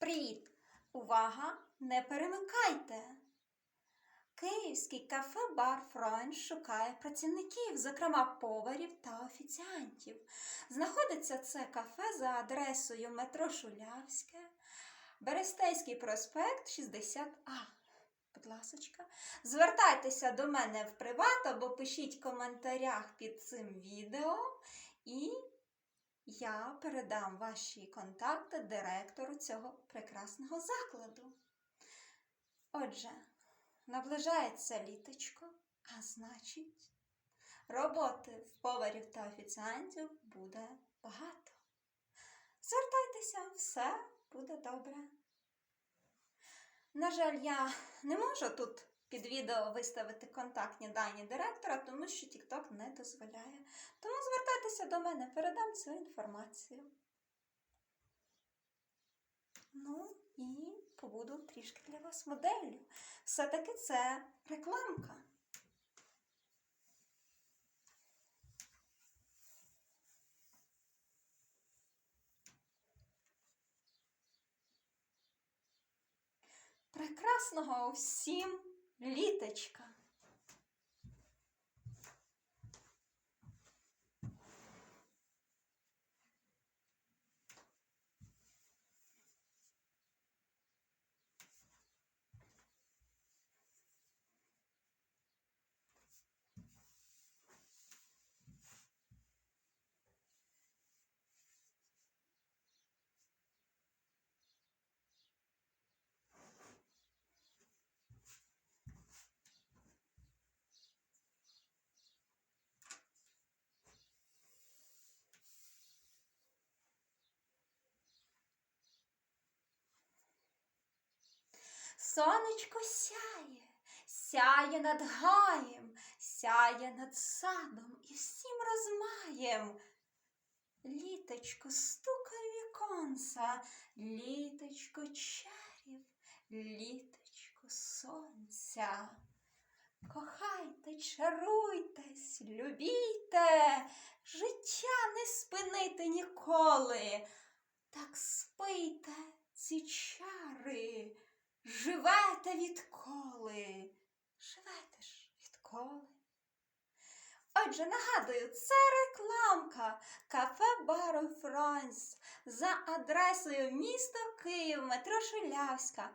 Привіт! Увага! Не перемикайте! Київський кафе-бар Фройн шукає працівників, зокрема поварів та офіціантів. Знаходиться це кафе за адресою метро Шулявське, Берестейський проспект 60А. Будь ласочка, звертайтеся до мене в приват або пишіть в коментарях під цим відео і я передам ваші контакти директору цього прекрасного закладу. Отже, наближається літочко, а значить, роботи в поварів та офіціантів буде багато. Звертайтеся, все буде добре. На жаль, я не можу тут під відео виставити контактні дані директора, тому що TikTok не дозволяє. Тому звертайтеся до мене, передам цю інформацію. Ну і побуду трішки для вас моделлю. Все-таки це рекламка. Прекрасного усім літочка! Сонечко сяє, сяє над гаєм, сяє над садом і всім розмаєм. Літочко стукає віконца, літочко чарів, літочко сонця. Кохайте, чаруйтесь, любійте, життя не спинити ніколи. Так спийте ці чари. Живете відколи. Живете ж відколи. Отже, нагадую, це рекламка кафе Бару Франс за адресою місто Київ, метро Шулявська,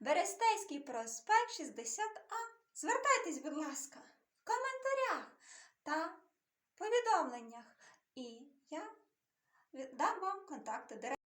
Берестейський проспект 60А. Звертайтесь, будь ласка, в коментарях та повідомленнях. І я дам вам контакти директора.